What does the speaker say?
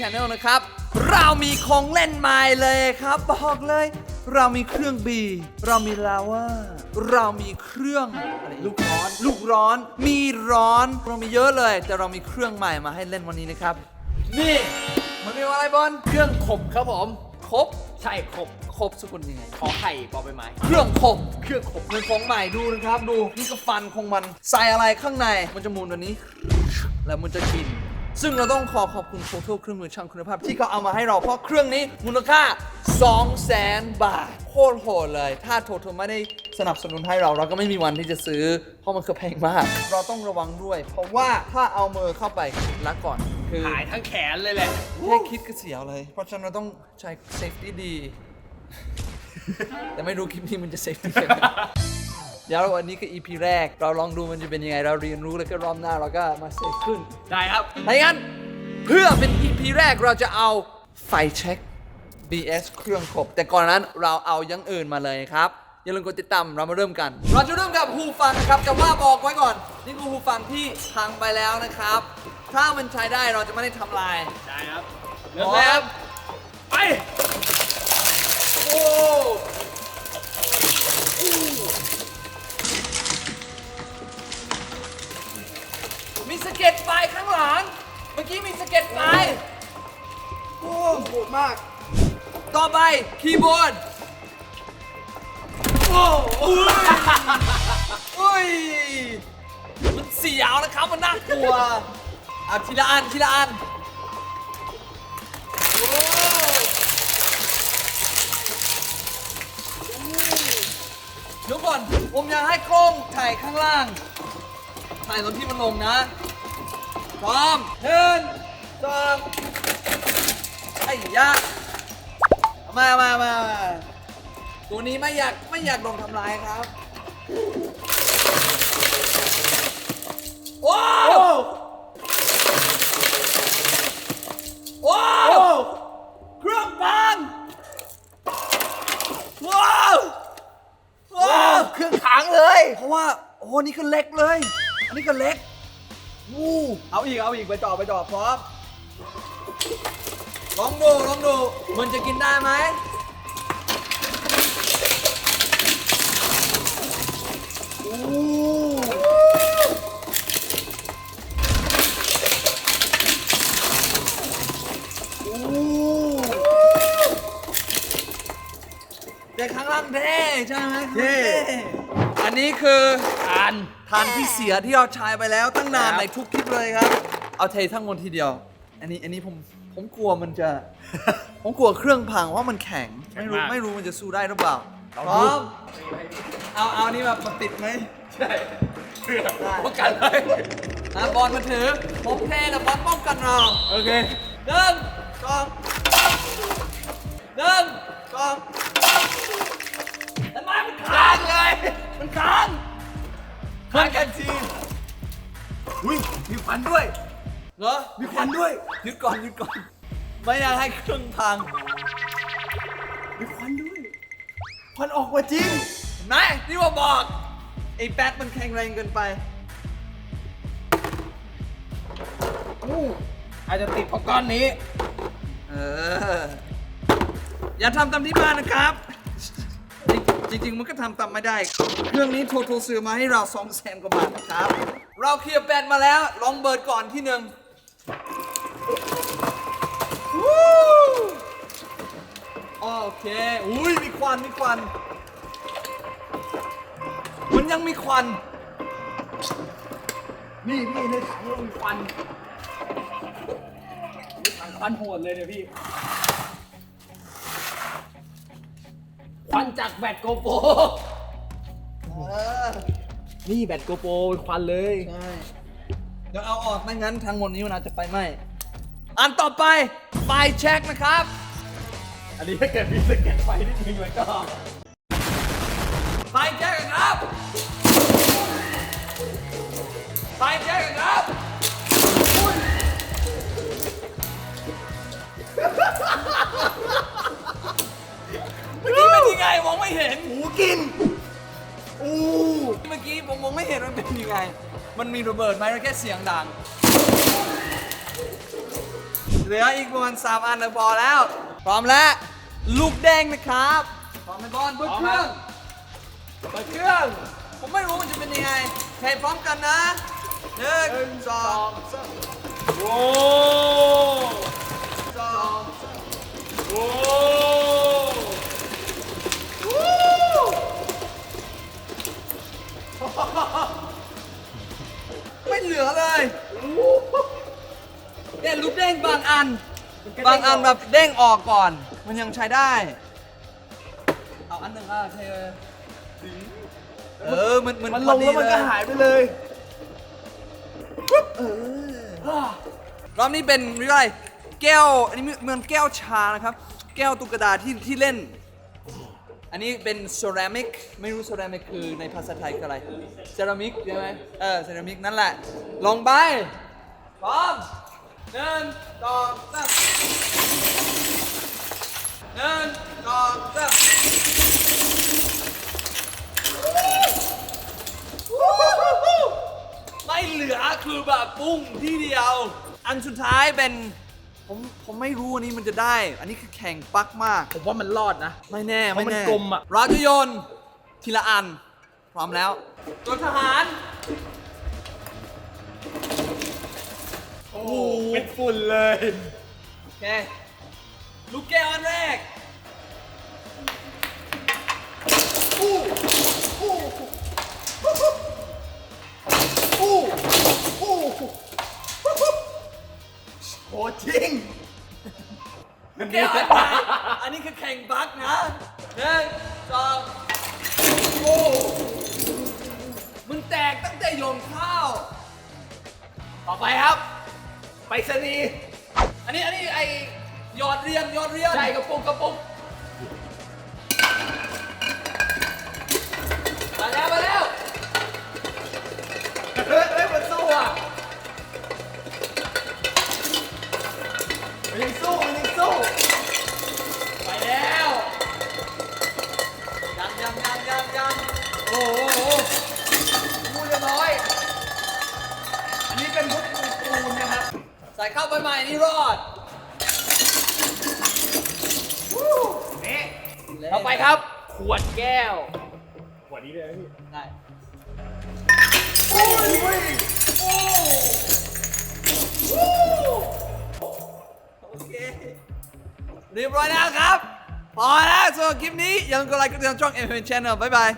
Channel นะครับ เรามีของเล่นใหม่เลยครับ บอกเลย เรามีเครื่องบี เรามีลาวาเรามีเครื่องอะไรลูกร้อน ลูกร้อนมีร้อนเรามีเยอะเลย แต่เรามีเครื่องใหม่มาให้เล่นวันนี้นะครับ นี่ มันเรียกว่าอะไรบอลเครื่องขบครับผม ครบใช่ขบครบสกุลยังไง ขอไข่บอใบไม้ เครื่องครบเครื่องขบเป็นของใหม่ดูนะครับ ดู นี่ก็ฟันของมัน ใส่อะไรข้างใน มันจะหมุนตัวนี้ แล้วมันจะกิน ซึ่งเราต้องขอขอบคุณ Total เครื่องมือช่างคุณภาพ ที่เขาเอามาให้เราเพราะเครื่องนี้มูลค่า 200,000 บาท โคตรโหดเลย ถ้า Total ไม่ได้สนับสนุนให้เราเราก็ไม่มีวันที่จะซื้อ เพราะมันคือแพงมาก เราต้องระวังด้วย เพราะว่าถ้าเอามือเข้าไปละก่อนคือหายทั้งแขนเลยแหละ แค่คิดก็เสียวเลย เพราะฉะนั้นเราต้องใช้ safety ดี แต่ไม่รู้คลิปนี้มันจะ safety ยังไง เดี๋ยววันนี้ก็ EP แรก เราลองดูมันจะเป็นยังไง เราเรียนรู้แล้วก็รอบหน้าเราก็มาเซฟขึ้น ได้ครับถ้าอย่างนั้นเพื่อเป็น EP แรกเราจะเอาไฟเช็ค BS เครื่องครบ แต่ก่อนนั้นเราเอาอยังอื่นมาเลยครับ อย่าลืมกดติดตามเรามาเริ่มกัน เราจะเริ่มกับหูฟังนะครับแต่ว่าบอกไว้ก่อน นี่คือหูฟังที่พังไปแล้วนะครับ ถ้ามันใช้ได้เราจะไม่ได้ทำลายได้ครับเริ่มเลยครับไป โอ้ กี้มีสะเก็ดไฟโอ้โหดมาก ต่อไปคีย์บอร์ด โอ้อุ้ยอุ้ย มันเสียวนะครับ มันน่ากลัวอะทีละอันทีละอัน โอ้เดี๋ยวก่อน ผมอยากให้กล้องถ่ายข้างล่าง ถ่ายตอนที่มันลงนะ พร้อมหนึ่งสองไอ้ยะมามามามาตัวนี้ไม่อยากไม่อยากโดนทำร้ายครับว้าวว้าวเครื่องปังว้าวว้าวเครื่องค้างเลย เพราะว่า โอ้ นี่คือเล็กเลย อันนี้ก็เล็ก วู้เอาอีกเอาอีกไปจ่อไปจ่อพร้อมลองดูลองดูมันจะกินได้ไหมอู้อู้แต่ข้างล่างเท่ใช่ไหมเท่อันนี้คืออ่าน ทานที่เสียที่เราใช้ไปแล้วตั้งนานครับในทุกคลิปเลยครับ เอาเททั้งหมดทีเดียว อันนี้อันนี้ผมผมกลัวมันจะ ผมกลัวเครื่องพังเพราะมันแข็ง ไม่รู้ไม่รู้มันจะสู้ได้หรือเปล่าพร้อมเอาเอานี่แบบมาติดไหมใช่เครื่องป้องกันเลยอะบอลมาถือ ผมเทแต่บอลป้องกันเราโอเคหนึ่งสองหนึ่งสองแล้วไมมันค้างเลย มันค้าง ค้างกันทีอุ้ยมีควันด้วย เหรอมีควันด้วยหยุดก่อนหยุดก่อน ไม่อยากให้เครื่องพังมีควันด้วยควันออกมาจริงเห็นไหมที่ว่าบอกไอ้แป๊ดมันแข็งแรงเกินไปอู้อาจจะติดเพราะก้อนนี้ เออ อย่าทำตามที่บ้านนะครับ จริง ๆ มันก็ทำตามไม่ได้ เครื่องนี้โทรซื้อมาให้เรา2 0 0แสนกว่าบาทนะครับ เราเคลียร์แบตมาแล้ว ลองเบิร์ดก่อนที่หนึ่งวู้โอเค อุ้ยมีควัน มีควัน มันยังมีควัน นี่พี่ในถังเรามีควันถังควันโหดเลยเนี่ยพี่ วันจากแบตโกโปรเออนี่แบตโกโปรเป็นควันเลย ใช่เดี๋ยวเอาออกไม่งั้นทั้งหมดนี้มันอาจจะไปไหมอันต่อไปไฟเช็คนะครับ อันนี้ถ้าเกิดมีสะเก็ดไฟนิดนึงมันก็ กินอู้เมื่อกี้ผมมองไม่เห็นมันเป็นยังไง มันมีระเบิดไหมหรือแค่เสียงดัง เหลืออีกประมาณสามอันแล้วพอแล้ว พร้อมแล้ว ลูกแดงนะครับ พร้อมนะบอลเปิดเครื่องเปิดเครื่อง ผมไม่รู้มันจะเป็นยังไงใครพร้อมกันนะหนึ่งสองโอ้สองโอ้ เหลือเลยเนี่ยลูกเด้งบางอัน บางอันแบบเด้งออกก่อน มันยังใช้ได้ เอาอันหนึ่งอะเทเออมันมันมันพลองดีแล้วมันก็เยหายไปเลยรอบนี้เป็นเรียกว่าอะไรแก้วอันนี้เหมือนแก้วชานะครับ แก้วตุ๊กตาที่ที่เล่น อันนี้เป็นเซรามิกไม่รู้เซรามิกคือในภาษาไทยคืออะไรเซรามิกใช่ไหมเออเซรามิกนั่นแหละ ลงไปพร้อมหนึ่งสองสามหนึ่งสองสามไม่เหลือคือแบบปุ้งที่เดียว อันสุดท้ายเป็น ผมผมไม่รู้อันนี้มันจะได้ อันนี้คือแข่งปักมาก ผมว่ามันรอดนะ ไม่แน่เพไม่ราะมันแน่กลมอะ เราจะโยนทีละอัน พร้อมแล้วตัวทหาร โอ้โหเป็นฝุ่นเลย โอเค ลูกแก้วอันแรกโแก้วอันนอันนี้คือแข่งบักนะหนึ่งสองโอ้มึงแตกตั้งแต่โยนข้าว ต่อไปครับ ไปสนีย์อันนี้อันนี้ไอหยอดเรียนหยอดเรียน ใช่กระปุกกระปุก ส่เข้าไปใหม่นี่รอดนี่ต่อไปครับ ขวดแก้ว ขวดนี้เลยพี่ ได้โอ้ยโอเคเรียบร้อยแล้วครับ พอแล้วสำหรับคลิปนี้อย่าลืมกดไลค์กดติดตามช่อง m m Channel บ๊ายบาย